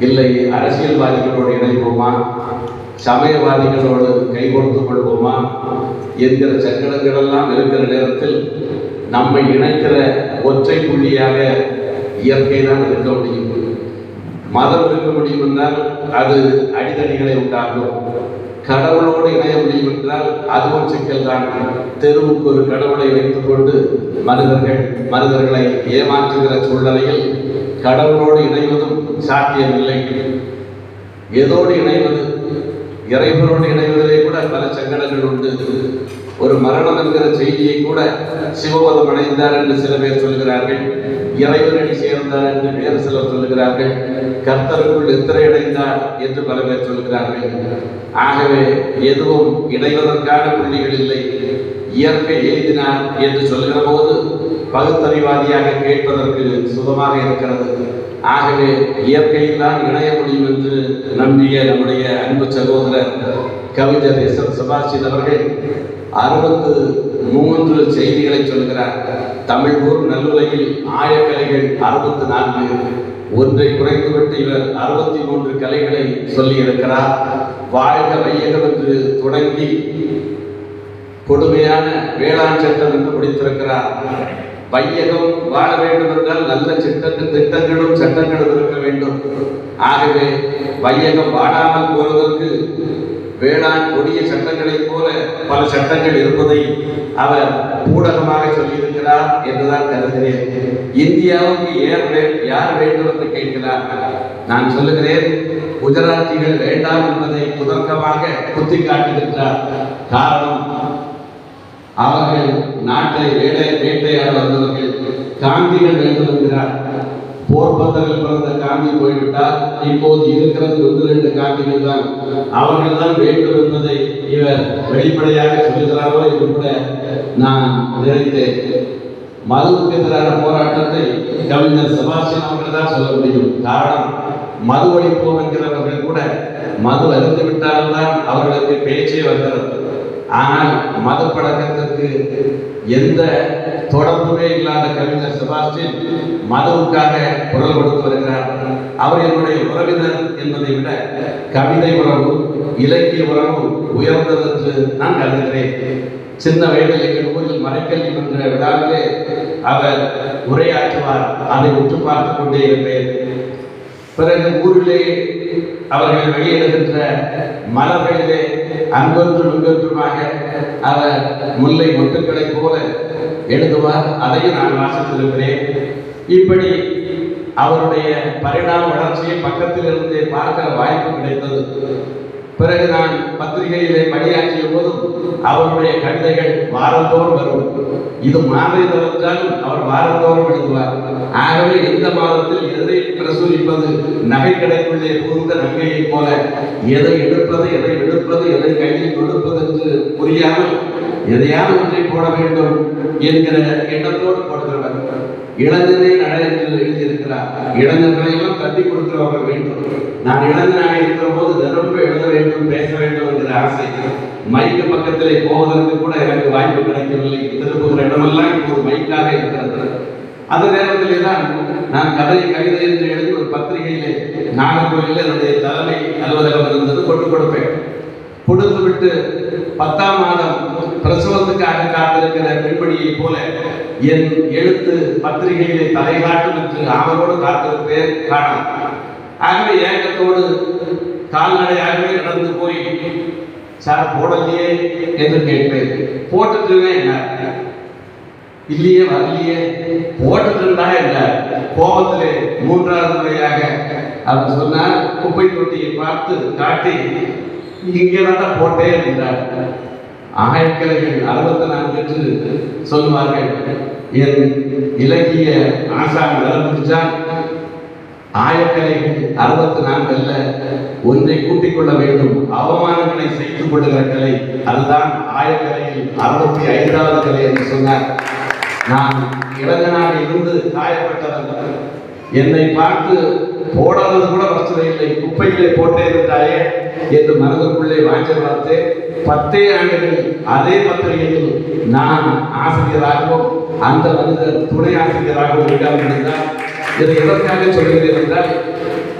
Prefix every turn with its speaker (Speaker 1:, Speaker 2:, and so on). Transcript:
Speaker 1: இல்லை அரசியல்வாதிகளோடு இணைப்போமா? சமயவாதிகளோடு கைகோர்த்துக் கொள்வோமா? என்கிற சங்கடங்கள் எல்லாம் இருக்கிற நேரத்தில் நம்மை இணைக்கிற ஒற்றை புள்ளியாக இயற்கை தான் இருக்க முடியும். மதம் இருக்க முடியும் என்றால் அது அடித்தடிகளை உண்டாகும் கடவுளோடு இணைய முடியும் என்றால் அதுவும் சிக்கல் தான். தெருவுக்கு ஒரு கடவுளை வைத்துக்கொண்டு மனிதர்கள் மனிதர்களை ஏமாற்றுகிற சூழ்நிலையில் கடவுளோடு இணைவதும் சாத்தியமில்லை. எதோடு இணைவது? இறைவனோடு இணைவதிலே கூட பல சங்கடங்கள் உண்டு. ஒரு மரணம் என்கிற செய்தியை கூட சிவபதம் அடைந்தார் என்று சில பேர் சொல்கிறார்கள் இறைவனடி சேர்ந்தார் என்று வேறு சிலர் சொல்லுகிறார்கள். கர்த்தருக்குள் எத்திரை அடைந்தார் என்று பல பேர் சொல்கிறார்கள் ஆகவே எதுவும் இணைவதற்கான புள்ளிகள் இல்லை. இயற்கை எழுதினார் என்று சொல்கிற போது பகுத்தறிவாதியாக கேட்பதற்கு சுகமாக இருக்கிறது. ஆகவே இயற்கையில் தான் இணைய முடியும் என்று நம்பிய நம்முடைய அன்பு சகோதரர் கவிஞர் எஸ் எம் சுபாஷித் அவர்கள் அறுபத்து மூன்று செய்திகளை சொல்கிறார். தமிழ் ஊர் நல்லுலகில் ஆயக்கலைகள் அறுபத்து நான்கு ஒன்றை குறைத்துவிட்டு இவர் அறுபத்தி மூன்று கலைகளை சொல்லியிருக்கிறார். வாழ்க வையகம் என்று தொடங்கி கொடுமையான வேளாண் சட்டம் என்று முடித்திருக்கிறார். வையகம் வாழ வேண்டும் என்றால் நல்ல சிட்டங்கள் திட்டங்களும் சட்டங்களும் இருக்க வேண்டும். ஆகவே வையகம் வாழாமல் போவதற்கு வேளாண் கொடிய சட்டங்களைப் போல பல சட்டங்கள் இருப்பதை அவர் ஊடகமாக சொல்லியிருக்கிறார் என்றுதான் கருதுகிறேன். இந்தியாவுக்கு ஏன் யார் வேண்டும் என்று கேட்கிறார். நான் சொல்லுகிறேன் குஜராத்திகள் வேண்டாம் என்பதை குதர்க்கமாக குத்தி காட்டியிருக்கிறார் காரணம் அவர்கள் நாட்டை வேடை வேட்டையாட வந்தவர்கள் காந்திகள் வேண்டும் என்கிறார். போர்பந்தர்கள் பிறந்த காந்தி போய்விட்டால் இப்போது இருக்கிறது ஒன்று ரெண்டு காந்திகள் தான். அவர்கள் தான் வேண்டும் என்பதை இவர் வெளிப்படையாக சொல்லுகிறாரோ என்று கூட நான் நினைத்தேன். மதுவுக்கு எதிரான போராட்டத்தை கவிஞர் செபாஸ்டியன் அவர்கள் தான் சொல்ல முடியும். காரணம் மது ஒழிப்போம் என்கிறவர்கள் கூட மது அறிந்து விட்டால்தான் அவர்களுக்கு பேச்சே வருகிறது. ஆனால் மத பழக்கத்திற்கு எந்த தொடர்புமே இல்லாத கவிஞர் செபாஸ்டின் மதவுக்காக குரல் கொடுத்து வருகிறார். அவர் என்னுடைய உறவினர் என்பதை விட கவிதை உறவு இலக்கிய உறவு உயர்ந்தது என்று நான் கருதுகிறேன். சின்ன வயதில் எங்கள் ஊரில் மறைக்கல்வி என்ற விழாவிலே அவர் உரையாற்றுவார். அதை உற்று பார்த்து கொண்டே இருப்பேன். பிறகு ஊரிலே அவர்கள் வெளியிடுகின்ற மலர்களிலே அங்கொன்றும் இங்கொன்றுமாக அவர் முல்லை மொட்டுக்களைப் போல எழுதுவார். அதையும் நான் வாசித்திருக்கிறேன். இப்படி அவருடைய பரிணாம வளர்ச்சியை பக்கத்தில் இருந்தே பார்க்கிற வாய்ப்பு கிடைத்தது. பிறகு நான் பத்திரிகையிலே பணியாற்றிய போதும் அவருடைய கவிதைகள் வாரந்தோறும் வரும். இது மாதம் என்றாலும் அவர் வாரந்தோறும் எழுதுவார். ஆகவே இந்த மாதத்தில் எதை பிரசுரிப்பது நகை கடைக்குள்ளே புகுந்த நகையைப் போல எதை எடுப்பது எதை எடுப்பது எதை கையில் கொடுப்பது என்று புரியாமல் எதையாவது ஒன்றை போட வேண்டும் என்கிற எண்ணத்தோடு போடுகிறவர். இழந்ததே நட என்று எழுதியிருக்கிறார் இளைஞர்களை எல்லாம் தட்டி கொடுக்கிறவர்கள் வேண்டும் நான் இளைஞனாக இருக்கிற போது நிரம்ப எழுத வேண்டும் பேச வேண்டும் என்கிற ஆசை. மைக்கு பக்கத்திலே போவதற்கு கூட எனக்கு வாய்ப்பு கிடைக்கவில்லை. திருப்புகிற இடமெல்லாம் இப்போது மைக்காக இருக்கிறது. அந்த நேரத்திலே தான் நான் கதை கவிதை என்று எழுதி ஒரு பத்திரிகையிலே நாகர்கோவிலில் என்னுடைய தலைமை அலுவலகம் இருந்தது கொண்டு கொடுப்பேன். கொடுத்து விட்டு பத்தாம் மாதம் பிரசவத்துக்காக காத்திருக்கிற பெண்மணியை போல என் எழுத்து பத்திரிகையிலே தலைகாட்டும் என்று ஆவலோடு காத்திருப்பேன் காணும். ஆகவே ஏக்கத்தோடு கால்நடையாகவே நடந்து போய் சார் போடலையே? என்று கேட்பேன். போட்டுட்டுவே என்ன இல்லையே வரலையே. போட்டுட்டுண்டா என்ன கோபத்திலே மூன்றாவது முறையாக அவர் சொன்னார். குப்பை தொட்டியை பார்த்து காட்டி இங்கே தான் போட்டே என்றார் ஆயக்கலைகள் அறுபத்தி நான்கு என்று சொல்லுவார்கள். என் இலக்கிய ஆசான் நிலம்பிச்சான் ஆயக்கலைகள் அறுபத்தி நான்கு அல்ல ஒன்றை கூட்டிக் கொள்ள வேண்டும். அவமானங்களை செய்து கொள்ளுகிற கலை அதுதான் ஆயக்கலையில் அறுபத்தி ஐந்தாவது கலை என்று சொன்னார். நான் இளைஞனாக இருந்து காயப்பட்டவன். என்னை பார்த்து போடாதது கூட பிரச்சனை இல்லை குப்பையிலே போட்டே இருந்தாயே என்று மனதுக்குள்ளே வாங்கி பார்த்து பத்தே ஆண்டுகளில் அதே பத்திரிகையில் நான் ஆசிரியராகவும் அந்த மனிதர் துணை ஆசிரியராகவும் இடம் இருந்தால் இதை எதற்காக சொல்கிறேன் என்றால்